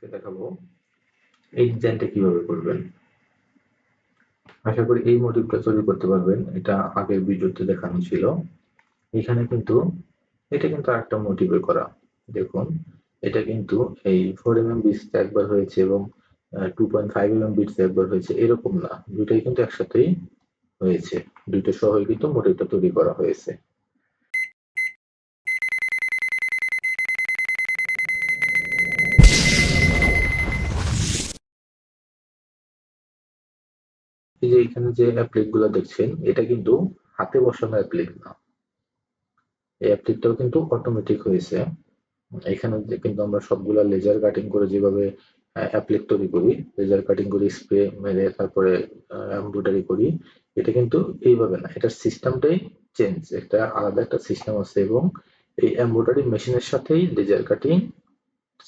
আজকে দেখাবো এই ডিজাইনটা কীভাবে করবেন। আশা করি এই মোটিভটা তৈরি করতে পারবেন। এটা আগের ভিডিওতে দেখানো ছিল। এখানে কিন্তু, এটা কিন্তু আরেকটা মোটিভে করা। দেখুন, এটা কিন্তু এই ফোর এম এম বিটস একবার হয়েছে এবং two point five M M bits একবার হয়েছে। এরকম না। দুইটাই কিন্তু একসাথেই হয়েছে। দুইটা সহই কিন্তু মোটিভটা তৈরি করা হয়েছে। যে এখানে যে অ্যাপ্লিকগুলো দেখছেন, এটা কিন্তু হাতে বসানো অ্যাপ্লিক না। এই অ্যাপ্লিকটাও কিন্তু অটোমেটিক হয়েছে। এখানে কিন্তু আমরা সবগুলা লেজার কাটিং করে যেভাবে অ্যাপ্লিক তৈরি করি লেজার কাটিং করি স্প্রে মেরে তারপরে এমব্রয়ডারি করি, এটা কিন্তু এইভাবে না। এটার সিস্টেমটাই চেঞ্জ একটা আলাদা একটা সিস্টেম আছে এবং এই এমব্রয়ডারি মেশিনের সাথেই লেজার কাটিং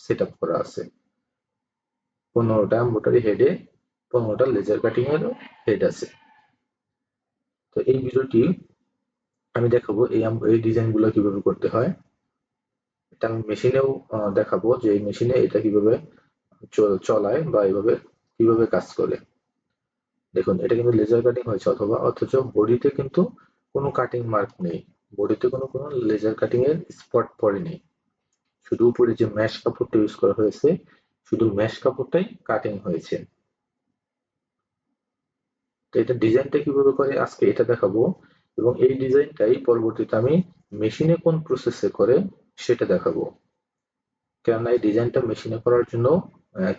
সেট করা আছে। পনেরোটা এমব্রয়ডারি হেডে পনেরোটা লেজার কাটিং এর হেড আছে। তো এই ভিডিওটি আমি দেখাবো এই এই ডিজাইনগুলো কীভাবে করতে হয়। এটা আমি মেশিনেও দেখাবো যে এই মেশিনে এটা কীভাবে চলায় বা এইভাবে কীভাবে কাজ করে। দেখুন, এটা কিন্তু লেজার কাটিং হয়েছে অথবা অথচ বডিতে কিন্তু কোনো কাটিং মার্ক নেই। বডিতে কোনো কোনো লেজার কাটিং এর স্পট পড়েনি। শুধু উপরে যে ম্যাশ কাপড়টা ইউজ করা হয়েছে, শুধু ম্যাশ কাপড়টাই কাটিং হয়েছে। তো এটা ডিজাইনটা কীভাবে করে আজকে এটা দেখাবো। এবং এই ডিজাইনটাই পরবর্তীতে আমি মেশিনে কোন প্রসেসে করে সেটা দেখাবো। কেননা এই ডিজাইনটা মেশিনে করার জন্য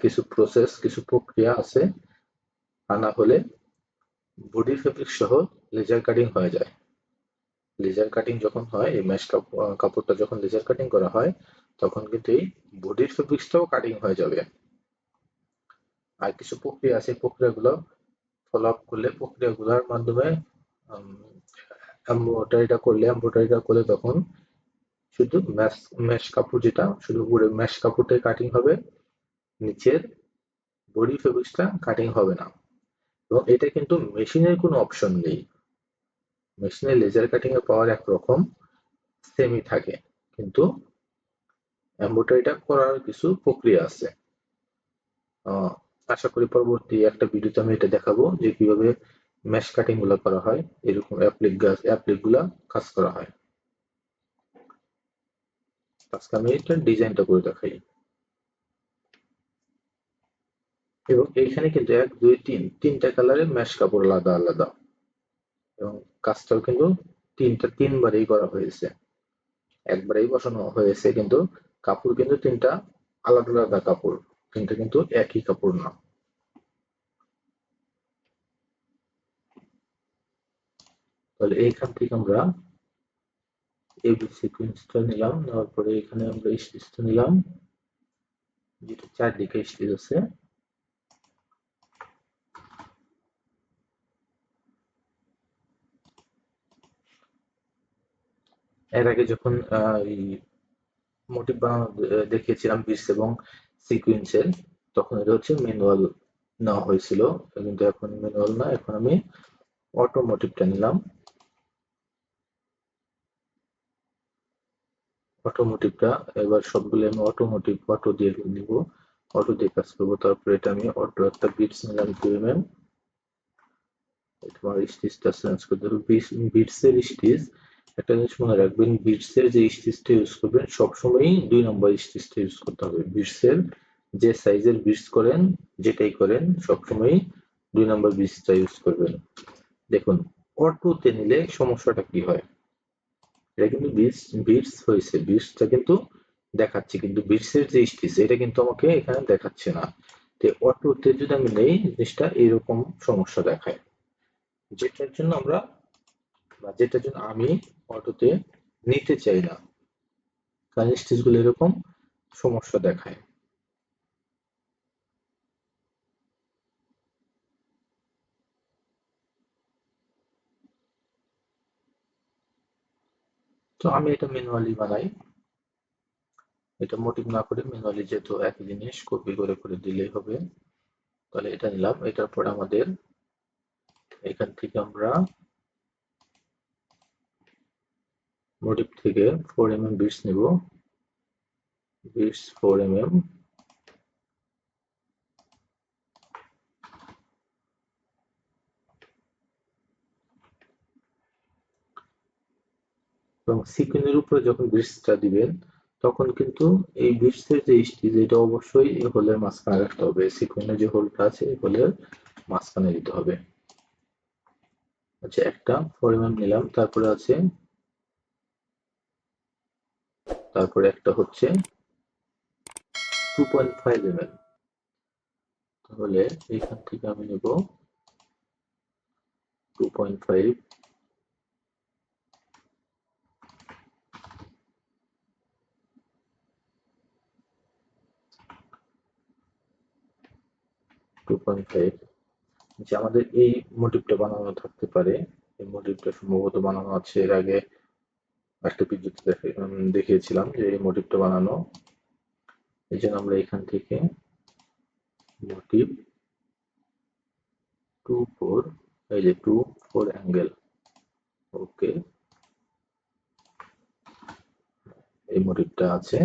কিছু প্রসেস কিছু প্রক্রিয়া আছে। তা না হলে বডি ফেব্রিক সহ লেজার কাটিং হয়ে যায়। লেজার কাটিং যখন হয়, এই ম্যাশ কাপড়টা যখন লেজার কাটিং করা হয়, তখন কিন্তু এই বডির ফেব্রিক্সটাও কাটিং হয়ে যাবে। আর কিছু প্রক্রিয়া আছে প্রক্রিয়াগুলো ফলো আপ করলে প্রক্রিয়াগুলোর মাধ্যমে এমব্রয়ডারিটা করলে এমব্রয়ডারিটা করলে তখন শুধু ম্যাশ ম্যাশ কাপড় যেটা, শুধু উপরে ম্যাশ কাপড়টাই কাটিং হবে, নিচের বডি ফেব্রিক্সটা কাটিং হবে না। এবং এটা কিন্তু মেশিনের কোনো অপশন নেই। মেশিনের লেজার কাটিং এর পাওয়ার একরকম সেমই থাকে। কিন্তু এমব্রয়ডারিটা করার কিছু প্রক্রিয়া আছে। আশা করি পরবর্তী একটা ভিডিওতে আমি এটা দেখাবো যে কীভাবে ম্যাশ কাটিংগুলো করা হয়, এরকম অ্যাপ্লিক গাছ অ্যাপ্লিকগুলা কাজ করা হয়। আজকে আমি এটা ডিজাইনটা করে দেখাই। এবং এইখানে কিন্তু এক, দুই, তিন, তিনটা কালারের ম্যাশ কাপড় আলাদা আলাদা। এবং কাজটাও কিন্তু তিনটা, তিনবারেই করা হয়েছে। একবারেই বসানো হয়েছে, কিন্তু কাপড় কিন্তু তিনটা আলাদা আলাদা কাপড়। তিনটা কিন্তু একই কাপড় না। তাহলে এইখান থেকে আমরা এবি সিকোয়েন্সটা নিলাম। নেওয়ার পরে এখানে আমরা স্টিচটা নিলাম। যেটা চারদিকে স্টিচ আছে। এর আগে যখন মোটিভ বানানো দেখিয়েছিলাম বিটস এবং সিকুয়েন্সের তখন এটা হচ্ছে ম্যানুয়াল নেওয়া হয়েছিল। কিন্তু এখন ম্যানুয়াল না, এখন আমি অটোমোটিভটা নিলাম। অটোমোটিভটা এবার সবগুলো আমি অটোমোটিভ অটো দিয়ে নিব। অটো দিয়ে কাজ করব। তারপরে এটা আমি অটো একটা বিটস নিলাম টু এম এম তোমার স্টিচটা চেঞ্জ করতে হবে বিটস এর স্টিচ, একটা জিনিস মনে রাখবেন বিটস এর যে স্টিচটা ইউজ করবেন, সবসময়ই দুই নম্বর স্টিচটা ইউজ করতে হবে। বিটস এর যে সাইজের বিটস করেন, যেটাই করেন, সবসময়ই দুই নম্বর বিটসটা ইউজ করবেন। দেখুন অটোতে নিলে সমস্যাটা কি হয়? এটা কিন্তু বিটস বিটস হয়েছে। বিটসটা কিন্তু দেখাচ্ছে, কিন্তু বিটসের যে স্টেজ এটা কিন্তু আমাকে এখানে দেখাচ্ছে না। তো অটোতে যদি আমি নেই, জিনিসটা এরকম সমস্যা দেখায়। যেটার জন্য আমরা, বা যেটার জন্য আমি অটোতে নিতে চাই না, কারণ স্টেজগুলো এরকম সমস্যা দেখায়। তো আমি এটা ম্যানুয়ালি বানাই। এটা মোটিভ না করে ম্যানুয়ালি যেহেতু একই জিনিস কপি করে করে দিলেই হবে। তাহলে এটা নিলাম। এটার পর আমাদের এখান থেকে আমরা মোটিভ থেকে ফোর এম এম বিটস নিব। বিটস ফোর এম এম এবং সিকুয়েন্সের উপরে যখন ব্রিজটা দিবেন, তখন কিন্তু এই ব্রিজের যে স্টিচ এটা অবশ্যই এই হোলের মাঝখানে রাখতে হবে। সিকুয়েন্সের যে হোলটা আছে, এই হোলের মাঝখানে দিতে হবে। আচ্ছা একটা পরিমাণ নিলাম। তারপরে আছে, তারপরে একটা হচ্ছে টু পয়েন্ট ফাইভ এম তাহলে এখান থেকে আমি নেব two point five two point five যে আমাদের এই মোটিভটা বানানো থাকতে পারে। এই মোটিভটা সম্ভবত বানানো আছে এর আগে একটা বিদ্যুৎ দেখিয়েছিলাম যে এই মোটিভটা বানানো। এই জন্য আমরা এখান থেকে মোটিভ টু ফোর এই যে টু ফোর অ্যাঙ্গেল ওকে এই মোটিভটা আছে।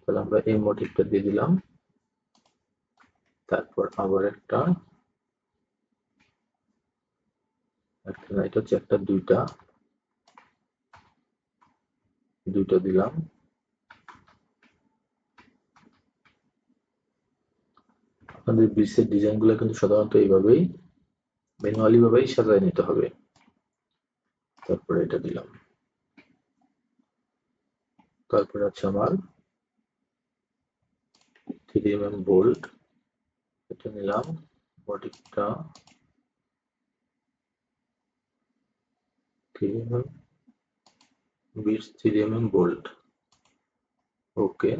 তাহলে আমরা এই মোটিভটা দিয়ে দিলাম। তারপর আবার একটা একটা না হচ্ছে একটা, দুইটা দুইটা দিলাম। আপনাদের ডিজাইনগুলো কিন্তু সাধারণত এইভাবেই, ম্যানুয়ালি ভাবেই সাজায় নিতে হবে। তারপরে এটা দিলাম। তারপরে আছে আমার থ্রি এম বোল্ট এটা নিলাম, বডিটা M bits three M bolt okay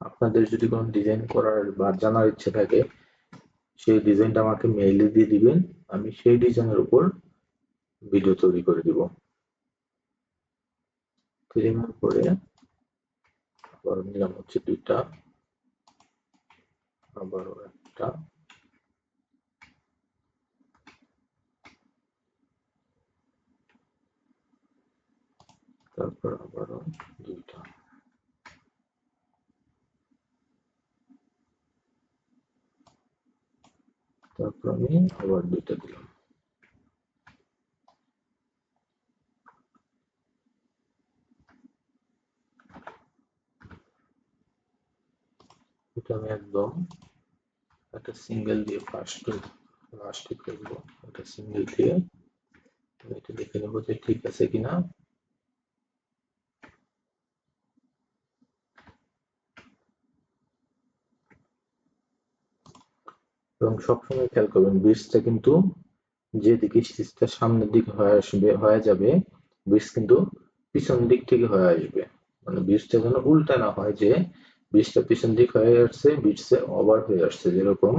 আপনাদের যদি কোনো ডিজাইন করার বা জানার ইচ্ছে থাকে সেই ডিজাইনটা আমাকে মেইলে দিয়ে দিবেন, আমি সেই ডিজাইনের উপর ভিডিও তৈরি করে দিব। ক্রিমের পরে আবার নিলাম হচ্ছে দুইটা, আবারও একটা। তারপর আবারও দুইটা। তারপর আমি আবার দুইটা দিলাম। এটা আমি একদম একটা সিঙ্গেল দিয়ে ফার্স্ট লাস্টে করব একটা সিঙ্গেল দিয়ে এটা দেখে নেব যে ঠিক আছে কিনা। এবং সবসময় খেয়াল করবেন ব্রিজটা কিন্তু যেদিকে স্টিচটা সামনের দিকে হয়ে আসবে, হয়ে যাবে ব্রিজ কিন্তু পিছন দিক থেকে হয়ে আসবে। মানে ব্রিজটা যেন উল্টা না হয়, যে ব্রিজটা পিছন দিক হয়ে আসছে ব্রিজে ওভার হয়ে আসছে, যেরকম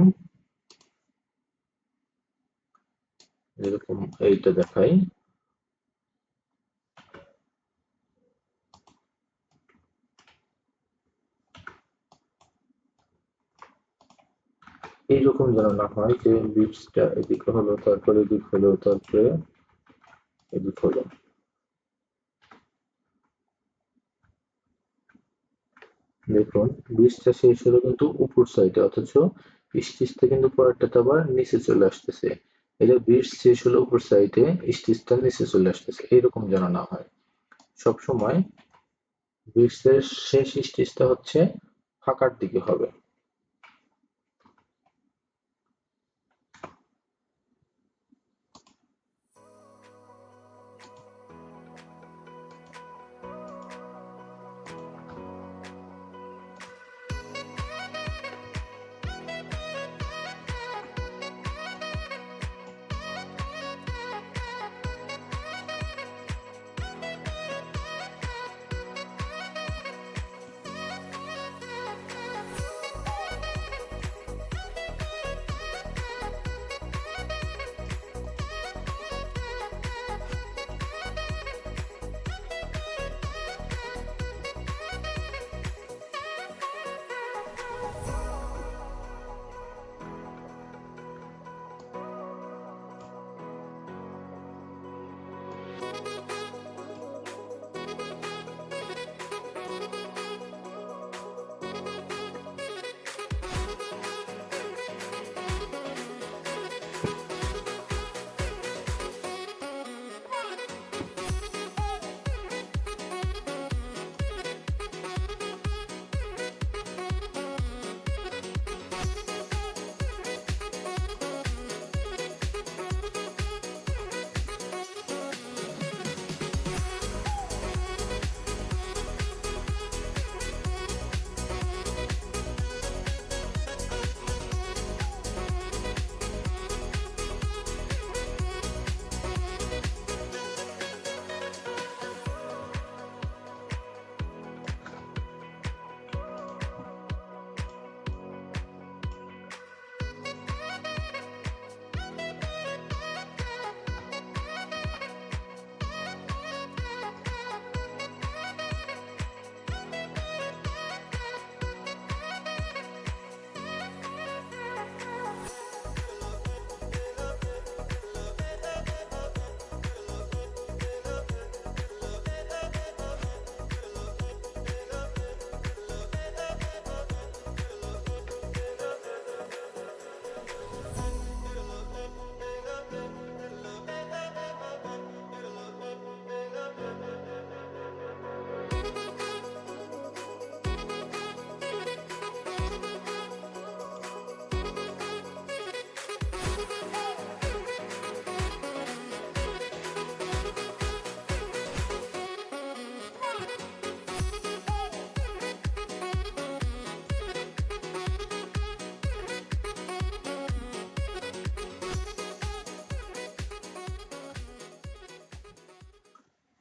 যেরকম এইটা দেখাই। এইরকম যেন না হয় যে বিটসটা এদিকে হলো, তারপরে এদিক হলো, তারপরে এদিক হলো। দেখুন বীজটা শেষ হলো কিন্তু উপর সাইডে অথচ স্টিচটা কিন্তু পরেরটাতে আবার নিচে চলে আসতেছে। এটা বীজ শেষ হলো উপর সাইডে স্টিচটা নিচে চলে আসতেছে। এইরকম যেন না হয়। সবসময় বীজের শেষ স্টিচটা হচ্ছে ফাঁকার দিকে হবে।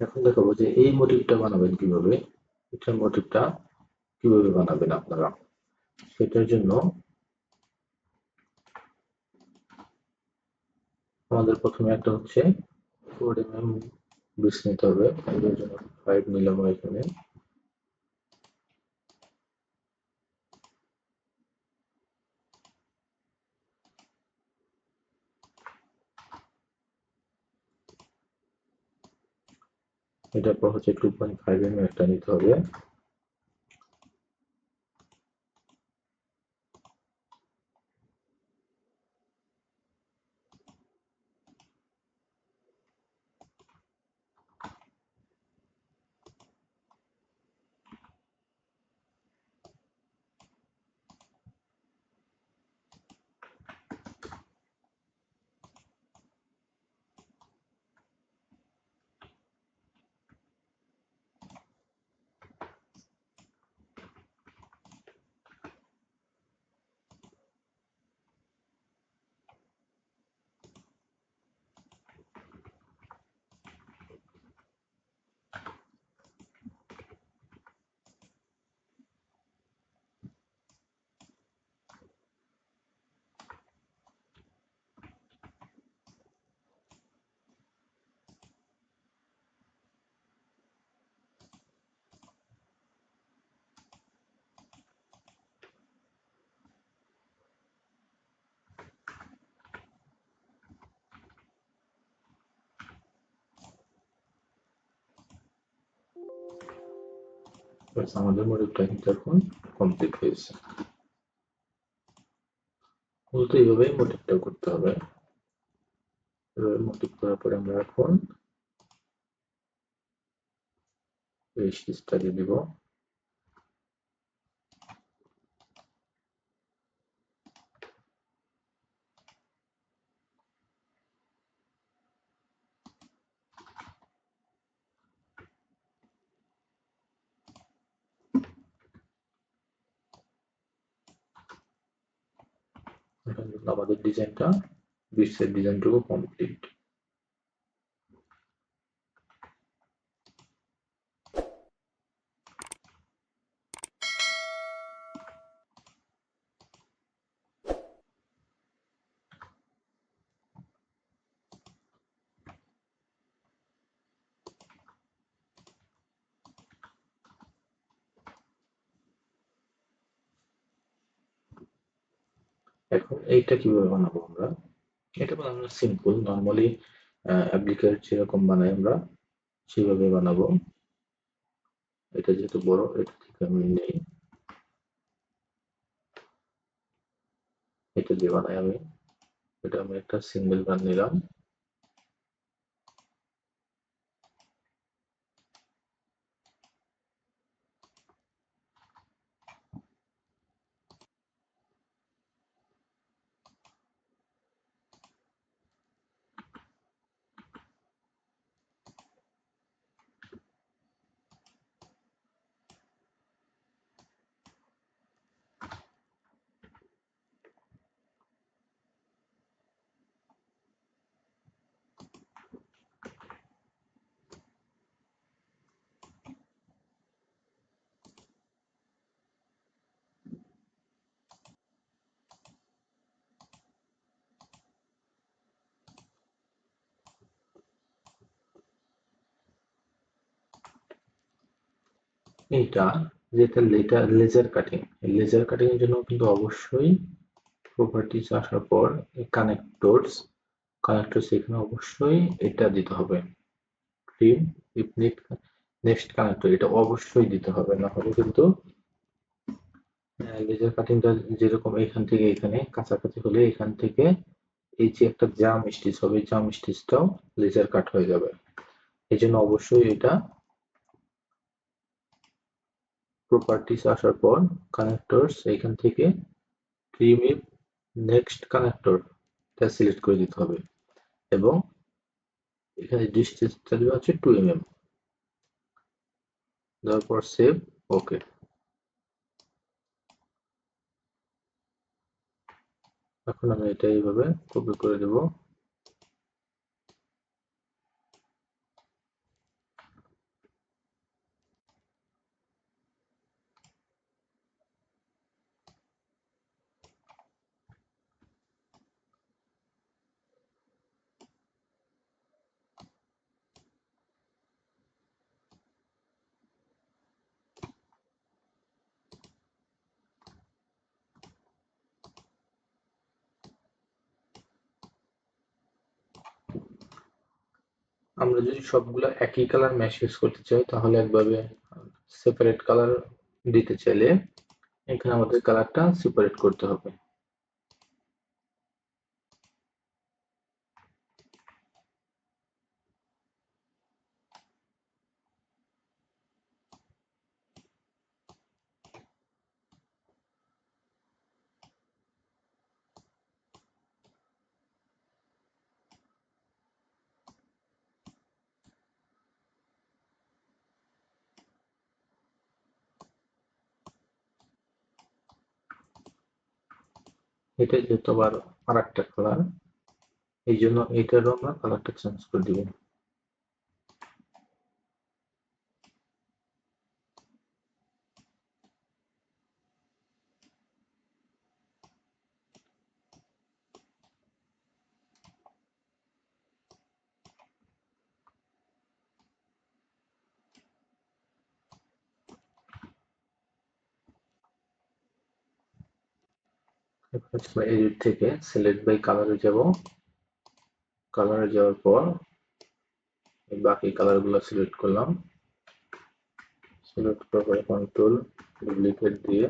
এখন দেখাবো যে এই মোটিভটা বানাবেন কীভাবে এটার মোটিভটা কীভাবে বানাবেন আপনারা? সেটার জন্য আমাদের প্রথমে একটা হচ্ছে নিতে হবে। এর জন্য ফাইভ নিলাম এখানে। এটার পর হচ্ছে টু পয়েন্ট ফাইভ এম একটা নিতে হবে। ব্যাস আমাদের মডেলটা কিন্তু এখন কমপ্লিট হয়েছে মূলত এইভাবেই মোটিভটা করতে হবে। এভাবে মোটিভ করার পরে আমরা এখন দিব এখন কিন্তু আমাদের ডিজাইনটা বিশ্বের ডিজাইনটুকু কমপ্লিট এইটা কীভাবে বানাবো আমরা? এটা বানানো সিম্পল নর্মালি অ্যাপ্লিকেট যেরকম বানাই আমরা, সেভাবে বানাবো। এটা যেহেতু বড়, এটা থেকে আমি নেই। এটা দিয়ে বানাই আমি। এটা আমি একটা সিঙ্গেল গান নিলাম। এইটা, যেটা letter laser cutting laser cutting এর জন্য কিন্তু অবশ্যই প্রপার্টিজ আসার পর কানেক্টরস কানেক্টরস এখানে অবশ্যই এটা দিতে হবে। ট্রিম ইপনিট নেক্সট কানেক্টর এটা অবশ্যই দিতে হবে। না হলে কিন্তু লেজার কাটিংটা যেরকম এখান থেকে এখানে, কাছাকাছি হলে এখান থেকে এই যে একটা জাম স্টিচ হবে জাম স্টিচটাও লেজার কাট হয়ে যাবে। এই জন্য অবশ্যই এটা প্রপার্টিস আসার পর কানেক্টরস এখান থেকে ট্রিমিপ নেক্সট কানেক্টর টা সিলেক্ট করে দিতে হবে। এবং এখানে ডিস্টেন্সটা দেওয়া আছে টু এম এম দেওয়ার পর সেভ ওকে এখন আমি এটা এইভাবে কপি করে দেব। আমরা যদি সবগুলো একই কালার ম্যাশ ইউজ করতে চাই, তাহলে একভাবে সেপারেট কালার দিতে চাইলে এখানে আমাদের কালারটা সেপারেট করতে হবে। এটা যেহেতু আবার আর একটা কালার এই জন্য এটারও আমরা কালারটা চেঞ্জ করে দিব। এডিট থেকে সিলেক্ট বাই কালারে যাব। কালারে যাওয়ার পর বাকি কালারগুলো সিলেক্ট করলাম। সিলেক্ট করার কন্ট্রোল ডুপ্লিকেট দিয়ে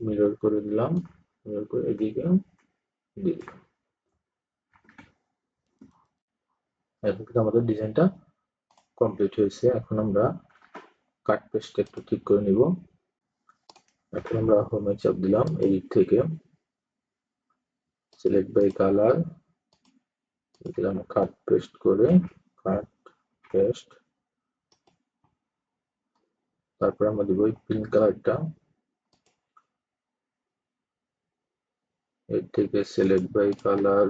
মিরর করে দিলাম। মিরর করে এদিকে দিলাম। এখন কিন্তু আমাদের ডিজাইনটা কমপ্লিট হয়েছে। এখন আমরা কাট পেস্ট একটু ঠিক করে নিব। এখন আমরা হোমে চাপ দিলাম এডিট থেকে। সিলেক্ট বাই কালার দিলাম কাট পেস্ট করে কাট পেস্ট তারপর আমরা দিব পিঙ্ক কালারটা এর থেকে select by colour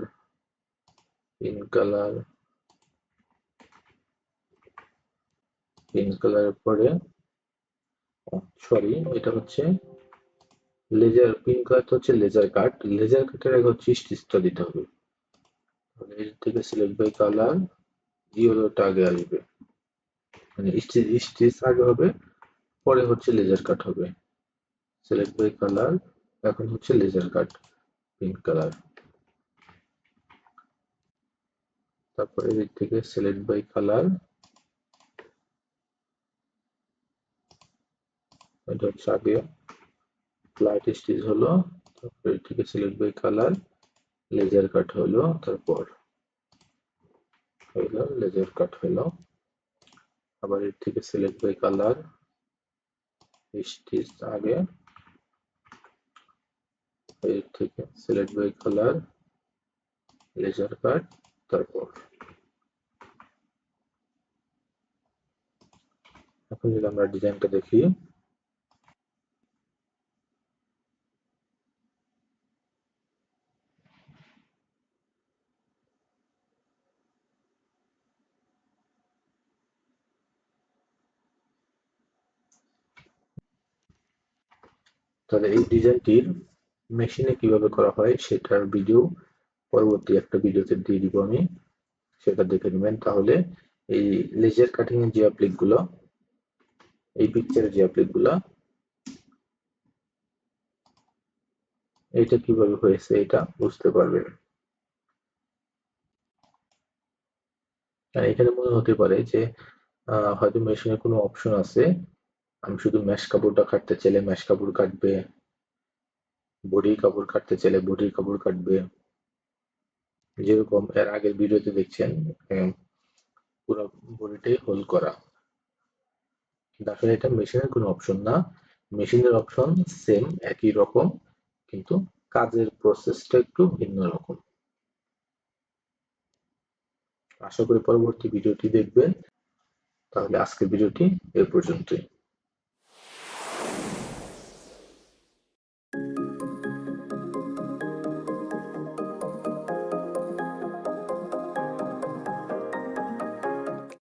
pink colour pink কালারের পরে সরি এটা হচ্ছে লেজার পিঙ্ক কালারটা হচ্ছে লেজার কাট লেজার কাটের আগে হচ্ছে স্টিচটা দিতে হবে। এর থেকে সিলেক্ট বাই কালার ইয়েলোটা আগে আসবে। মানে স্টিচ আগে হবে, পরে হচ্ছে লেজার কাট হবে। সিলেক্ট বাই কালার এখন হচ্ছে লেজার কাট পিঙ্ক কালার তারপরে এদিক থেকে সিলেক্ট বাই কালার এটা হচ্ছে আগে লাইট স্টিচ হলো, তারপরে থেকে select by colour laser cut হলো, তারপর হইল লেজার কাট হলো আবার এর থেকে সিলেক্ট বাই কালার স্টিচ আগে। এর থেকে select by colour laser cut তারপর। এখন যদি আমরা ডিজাইনটা দেখি। তাহলে এই ডিজাইনটির মেশিনে কীভাবে করা হয় সেটার ভিডিও পরবর্তী একটা ভিডিওতে দিয়ে দিব আমি। সেটা দেখে নেবেন। তাহলে এই লেজার কাটিং এর যে অ্যাপ্লিকগুলো, এই পিকচারের যে অ্যাপ্লিকগুলা, এটা কীভাবে হয়েছে এটা বুঝতে পারবেন। এখানে মনে হতে পারে যে হয়তো মেশিনে কোনো অপশন আছে। আমি শুধু ম্যাশ কাপড়টা কাটতে চাইলে ম্যাশ কাপড় কাটবে, বডির কাপড় কাটতে চাইলে বডির কাপড় কাটবে। যেরকম এর আগের ভিডিওতে দেখছেন পুরো বডিটাই হোল করা। আসলে এটা মেশিনের কোনো অপশন না। মেশিনের অপশন সেম একই রকম, কিন্তু কাজের প্রসেসটা একটু ভিন্ন রকম। আশা করি পরবর্তী ভিডিওটি দেখবেন। তাহলে আজকের ভিডিওটি এ পর্যন্তই।